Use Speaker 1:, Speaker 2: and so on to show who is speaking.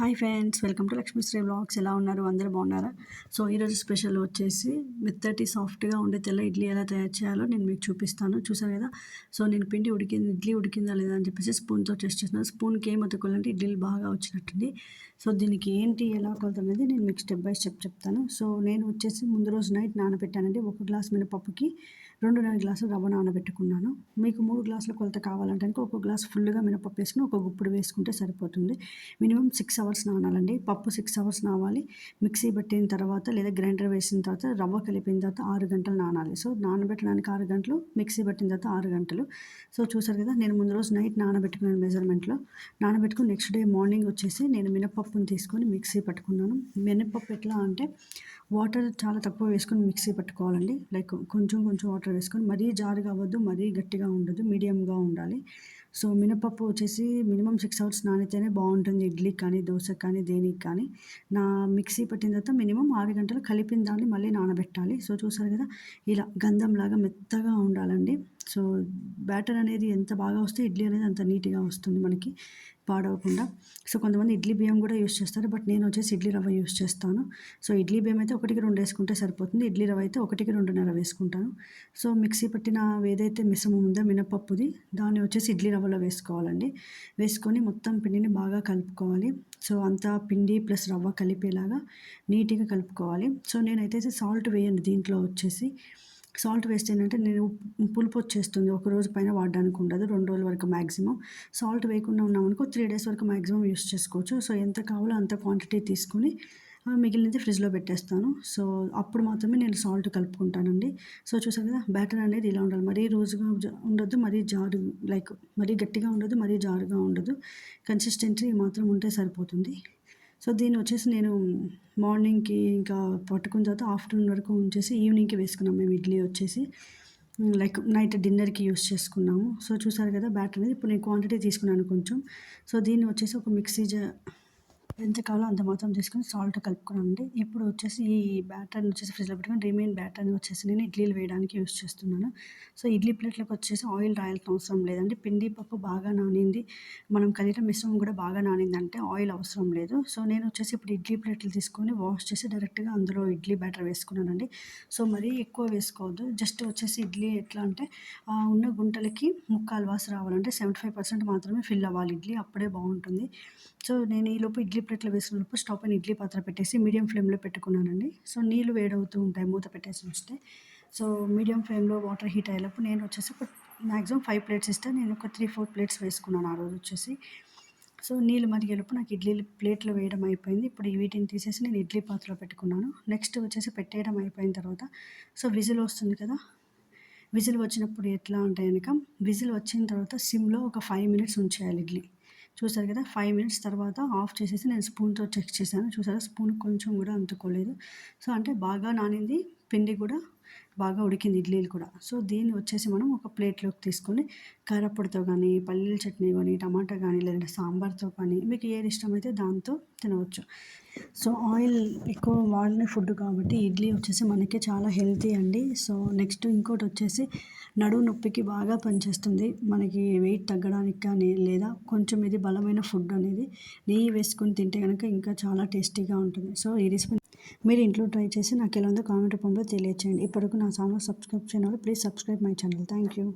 Speaker 1: Hi friends welcome to Lakshmishri blogs. ఎలా ఉన్నారు? అందరూ బాగున్నారా? సో ఈరోజు స్పెషల్ వచ్చేసి మెత్తటి సాఫ్ట్గా ఉండే తెల్ల ఇడ్లీ ఎలా తయారు చేయాలో నేను మీకు చూపిస్తాను. చూసారు కదా? సో నేను పిండి ఉడికింది ఇడ్లీ ఉడికిందా లేదా అని చెప్పేసి స్పూన్తో టెస్ట్ చేస్తున్నాను. స్పూన్కి ఏం అతుకోవాలంటే ఇడ్లీలు బాగా వచ్చినట్టుంది. సో దీనికి ఏంటి ఎలా కొలత అనేది నేను మీకు స్టెప్ బై స్టెప్ చెప్తాను. సో నేను వచ్చేసి ముందు రోజు నైట్ నానబెట్టానండి. ఒక గ్లాస్ మినపప్పుకి రెండున్నర గ్లాసులు రవ్వ నానబెట్టుకున్నాను. మీకు మూడు గ్లాసుల కొలత కావాలంటే ఒక గ్లాస్ ఫుల్గా మినపప్పు వేసుకుని ఒక గుప్పుడు వేసుకుంటే సరిపోతుంది. మినిమం సిక్స్ అవర్స్ అవర్స్ నానాలండి. పప్పు సిక్స్ అవర్స్ నావాలి. మిక్సీ పెట్టిన తర్వాత లేదా గ్రైండర్ వేసిన తర్వాత రవ్వ కలిపిన తర్వాత ఆరు గంటలు నానాలి. సో నానబెట్టడానికి ఆరు గంటలు మిక్సీ పెట్టిన తర్వాత ఆరు గంటలు. సో చూసారు కదా నేను ముందు రోజు నైట్ నానబెట్టుకున్నాను మెజర్మెంట్లో. నానబెట్టుకుని నెక్స్ట్ డే మార్నింగ్ వచ్చేసి నేను మినపప్పుని తీసుకొని మిక్సీ పట్టుకున్నాను. మినపప్పు ఎట్లా అంటే వాటర్ చాలా తక్కువ వేసుకొని మిక్సీ పట్టుకోవాలండి. లైక్ కొంచెం కొంచెం వాటర్ వేసుకొని మరీ జారుగా అవ్వద్దు మరీ గట్టిగా ఉండదు మీడియంగా ఉండాలి. సో మినపప్పు వచ్చేసి మినిమం సిక్స్ అవర్స్ నానితేనే బాగుంటుంది. ఇడ్లీ కానీ దోశ కానీ దేనికి కానీ. నా మిక్సీ పట్టిన తర్వాత మినిమం ఆరు గంటలు కలిపిన దాన్ని మళ్ళీ నానబెట్టాలి. సో చూసారు కదా ఇలా గంధంలాగా మెత్తగా ఉండాలండి. సో బ్యాటర్ అనేది ఎంత బాగా వస్తే ఇడ్లీ అనేది అంత నీట్గా వస్తుంది మనకి పాడవకుండా. సో కొంతమంది ఇడ్లీ బియ్యం కూడా యూస్ చేస్తారు. బట్ నేను వచ్చేసి ఇడ్లీ రవ్వ యూస్ చేస్తాను. సో ఇడ్లీ బియ్యం అయితే ఒకటికి రెండు వేసుకుంటే సరిపోతుంది. ఇడ్లీ రవ్వ అయితే ఒకటికి రెండున్నర వేసుకుంటాను. సో మిక్సీ పట్టిన ఏదైతే మిశ్రమం ఉందో మినపప్పుది దాన్ని వచ్చేసి ఇడ్లీ రవ్వలో వేసుకోవాలండి. వేసుకొని మొత్తం పిండిని బాగా కలుపుకోవాలి. సో అంతా పిండి ప్లస్ రవ్వ కలిపేలాగా నీట్గా కలుపుకోవాలి. సో నేనైతే సాల్ట్ వేయను దీంట్లో వచ్చేసి. సాల్ట్ వేస్ట్ ఏంటంటే నేను పులుపు వచ్చేస్తుంది ఒక రోజు పైన వాడడానికి ఉండదు రెండు రోజుల వరకు మ్యాక్సిమం సాల్ట్ వేయకుండా ఉన్నామనుకో త్రీ డేస్ వరకు మ్యాక్సిమం యూస్ చేసుకోవచ్చు. సో ఎంత కావాలో అంత క్వాంటిటీ తీసుకొని మిగిలినది ఫ్రిడ్జ్లో పెట్టేస్తాను. సో అప్పుడు మాత్రమే నేను సాల్ట్ కలుపుకుంటానండి. సో చూసారు కదా బ్యాటర్ అనేది ఇలా ఉండాలి. మరీ రోజుగా ఉండదు మరీ జారు లైక్ మరీ గట్టిగా ఉండదు మరీ జారుగా ఉండదు కన్సిస్టెన్సీ మాత్రం ఉంటే సరిపోతుంది. సో దీన్ని వచ్చేసి నేను మార్నింగ్కి ఇంకా పట్టుకున్న తర్వాత ఆఫ్టర్నూన్ వరకు ఉంచేసి ఈవినింగ్కి వేసుకున్నాం మేము ఇడ్లీ వచ్చేసి. లైక్ నైట్ డిన్నర్కి యూస్ చేసుకున్నాము. సో చూసారు కదా బ్యాటర్ అనేది ఇప్పుడు నేను క్వాంటిటీ తీసుకున్నాను కొంచెం. సో దీన్ని వచ్చేసి ఒక మిక్సీ ఎంత అంత మాత్రం తీసుకొని సాల్ట్ కలుపుకున్నానండి ఇప్పుడు వచ్చేసి ఈ బ్యాటర్ని వచ్చేసి ఫ్రిడ్జ్లో పెట్టుకొని రిమైన్ బ్యాటర్ని వచ్చేసి నేను ఇడ్లీలు వేయడానికి యూస్ చేస్తున్నాను. సో ఇడ్లీ ప్లేట్లకు వచ్చేసి ఆయిల్ రాయాల్సిన అవసరం లేదండి. పిండి పప్పు బాగా నానింది. మనం కలిగిన మిశ్రమం కూడా బాగా నానిందంటే ఆయిల్ అవసరం లేదు. సో నేను వచ్చేసి ఇప్పుడు ఇడ్లీ ప్లేట్లు తీసుకొని వాష్ చేసి డైరెక్ట్గా అందులో ఇడ్లీ బ్యాటర్ వేసుకున్నానండి. సో మరీ ఎక్కువ వేసుకోవద్దు. జస్ట్ వచ్చేసి ఇడ్లీ ఎట్లా అంటే ఉన్న గుంటలకి ముక్కాలు వాస రావాలంటే సెవెంటీ ఫైవ్ పర్సెంట్ మాత్రమే ఫిల్ అవ్వాలి. ఇడ్లీ అప్పుడే బాగుంటుంది. సో నేను ఈలోపు ఇడ్లీ ప్లేట్లో వేసుకున్నప్పుడు స్టవ్ పైన ఇడ్లీ పాత్ర పెట్టేసి మీడియం ఫ్లేమ్లో పెట్టుకున్నానండి. సో నీళ్ళు వేడవుతూ ఉంటాయి మూత పెట్టేసి ఉంచితే. సో మీడియం ఫ్లేమ్లో వాటర్ హీట్ అయ్యేటప్పుడు నేను వచ్చేసి ఒక మ్యాక్సిమం ఫైవ్ ప్లేట్స్ ఇస్తే నేను ఒక త్రీ ఫోర్ ప్లేట్స్ వేసుకున్నాను ఆ రోజు వచ్చేసి. సో నీళ్ళు మరిగేలోపు నాకు ఇడ్లీ ప్లేట్లో వేయడం అయిపోయింది. ఇప్పుడు వీటిని తీసేసి నేను ఇడ్లీ పాత్రలో పెట్టుకున్నాను. నెక్స్ట్ వచ్చేసి పెట్టేయడం అయిపోయిన తర్వాత సో విజిల్ వస్తుంది కదా. విజిల్ వచ్చినప్పుడు ఎట్లా అంటే కనుక విజిల్ వచ్చిన తర్వాత సిమ్లో ఒక ఫైవ్ మినిట్స్ ఉంచేయాలి ఇడ్లీ. చూసారు కదా ఫైవ్ మినిట్స్ తర్వాత ఆఫ్ చేసేసి నేను స్పూన్తో చెక్ చేశాను. చూసారా? స్పూన్ కొంచెం కూడా అంటుకోలేదు. సో అంటే బాగా నానింది. పిండి కూడా బాగా ఉడికింది ఇడ్లీలు కూడా. సో దీన్ని వచ్చేసి మనం ఒక ప్లేట్లోకి తీసుకొని కారపొడితో కానీ పల్లీల చట్నీ కానీ టమాటా కానీ లేదంటే సాంబార్తో కానీ మీకు ఏది ఇష్టమైతే దాంతో తినవచ్చు. సో ఆయిల్ ఎక్కువ వాడిన ఫుడ్ కాబట్టి ఇడ్లీ వచ్చేసి మనకి చాలా హెల్తీ అండి. సో నెక్స్ట్ ఇంకోటి వచ్చేసి నడువు నొప్పికి బాగా పనిచేస్తుంది. మనకి వెయిట్ తగ్గడానికి కానీ లేదా కొంచెం ఇది బలమైన ఫుడ్ అనేది నెయ్యి వేసుకొని తింటే కనుక ఇంకా చాలా టేస్టీగా ఉంటుంది. సో ఈ రెసిపీ మీరు ఇంట్లో ట్రై చేసి నాకు ఎలా ఉందో కామెంట్ రూపంలో తెలియచేయండి. ఇప్పటివరకు నా ఛానల్ సబ్స్క్రైబ్ చేయడం please subscribe my channel. Thank you.